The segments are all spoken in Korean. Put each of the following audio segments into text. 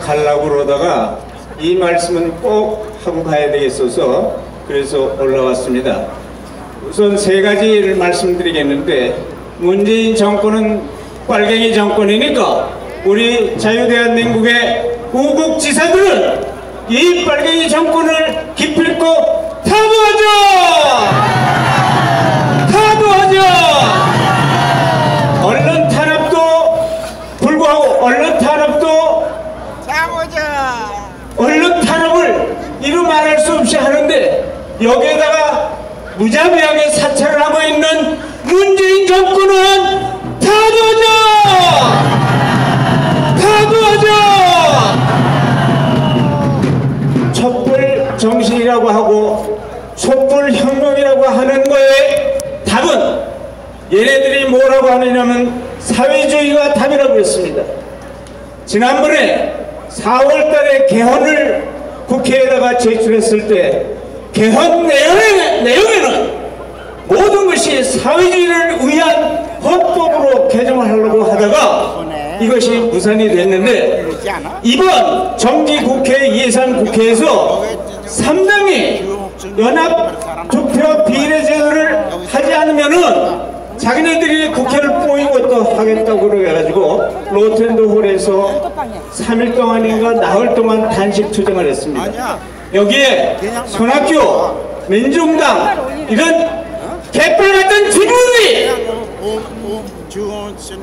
가려고 그러다가 이 말씀은 꼭 하고 가야 되겠어서 그래서 올라왔습니다. 우선 세 가지를 말씀드리겠는데 문재인 정권은 빨갱이 정권이니까 우리 자유대한민국의 우국지사들은 이 빨갱이 정권을 기필코 타도하자! 이루 말할 수 없이 하는데 여기에다가 무자비하게 사찰을 하고 있는 문재인 정권은 타도하자! 타도하자! 촛불 정신이라고 하고 촛불 혁명이라고 하는 거에 답은 얘네들이 뭐라고 하느냐면 사회주의가 답이라고 했습니다. 지난번에 4월 달에 개헌을 국회에 다가 제출했을 때 개헌 내용에, 내용에는 모든 것이 사회주의를 위한 헌법으로 개정을 하려고 하다가 이것이 무산이 됐는데? 이번 정기국회 예산국회에서 상당히 연합 투표 비례 제도를 하지 않으면은 자기네들이 국회를 뽀이고 또 하겠다고 그래가지고 로텐드 홀에서 3일 동안인가 나흘 동안 단식 투쟁을 했습니다. 여기에 손학규, 민중당 이런 개뿔 같은 지부들이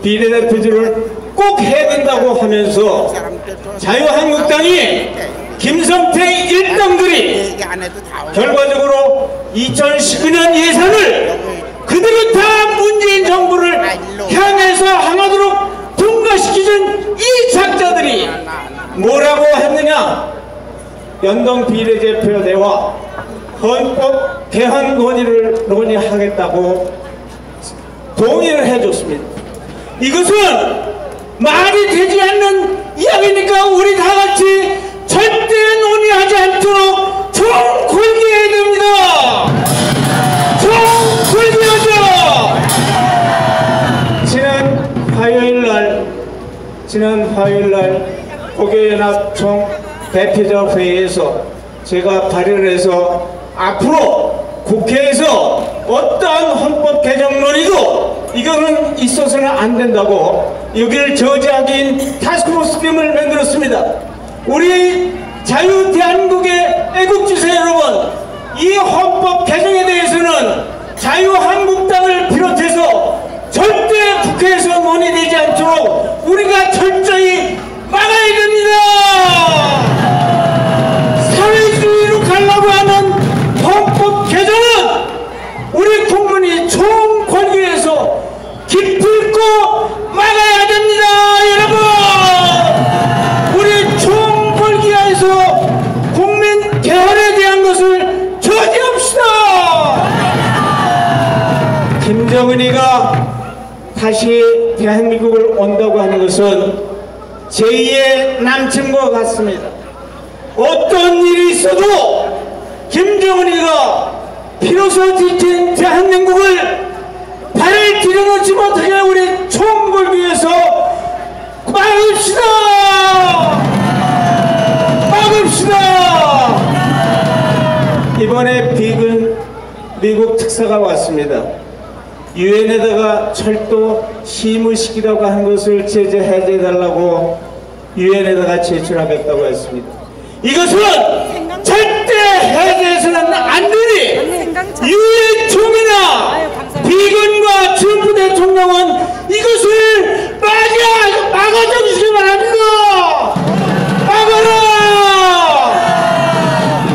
비례대표제를 꼭 해야 된다고 하면서 자유한국당이 김성태 일당들이 오잖아. 결과적으로 2019년 예산을 그대로 다 문재인 정부를 향해서 하나도록 통과시키는 이 작자들이 뭐라고 했느냐 연동 비례대표대와 헌법 개헌 논의를 논의하겠다고 동의를 해줬습니다. 이것은 말이 되지 않는 이야기니까 우리 다 같이 절대 논의하지 않도록 총 골기해야 됩니다. 총 골기하자. 지난 화요일 날 지난 화요일 날 고교연합 총 대표자 회의에서 제가 발의를 해서 앞으로 국회에서 어떠한 헌법 개정 논의도 이거는 있어서는 안 된다고 여기를 저지하기인 타스크포스 팀을 만들었습니다. 우리 자유 대한민국의 애국지사 여러분 이 헌법 개정에 대해서는 자유한국당을 비롯해서 절대 국회에서 논의되지 않도록 우리가 총 권위에서 기필코 막아야 됩니다, 여러분. 우리 총 권위하에서 국민 개헌에 대한 것을 저지합시다. 김정은이가 다시 대한민국을 온다고 하는 것은 제2의 남친과 같습니다. 어떤 일이 있어도 김정은이가 비로소 지킨 대한민국을 발을 들여놓지 못하게 우리 총걸 위해서 막읍시다! 막읍시다! 이번에 비근 미국 특사가 왔습니다. 유엔에다가 철도 시무시키라고 한 것을 제재 해제해달라고 유엔에다가 제출하겠다고 했습니다. 이것은 절대 해제해서는 안 되니 유엔 총이나 비건과 트럼프 대통령은 이것을 막아 막아주시기 바랍니다. 막아라,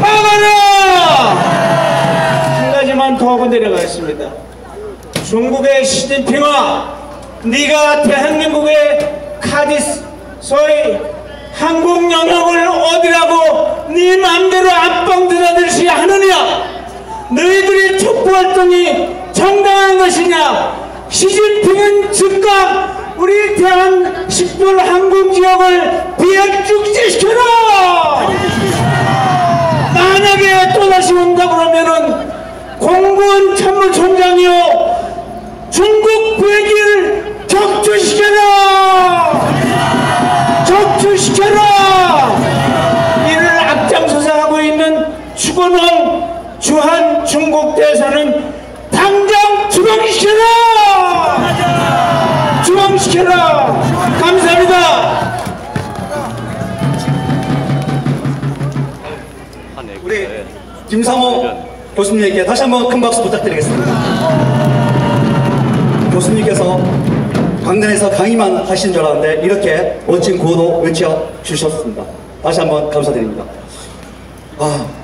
막아라. 한 가지만 더 하고 내려가겠습니다. 중국의 시진핑아 네가 대한민국의 카디스 소위 한국 영역을 어디라고 너희들이 촉구활동이 정당한 것이냐? 시진핑은 즉각 우리 대한 식별 항공지역을 비핵중지시켜라! 만약에 또다시 온다 그러면은 공군 참모총장이요 중국 비핵기를 격추시켜라! 적출시켜라! 이를 앞장서서 하고 있는 주건홍 주한 중국대사는 당장 추방시켜라! 추방시켜라! 감사합니다! 우리 김상호 교수님께 다시 한번 큰 박수 부탁드리겠습니다. 교수님께서 강단에서 강의만 하신 줄 알았는데 이렇게 멋진 구호도 외쳐주셨습니다. 다시 한번 감사드립니다. 아.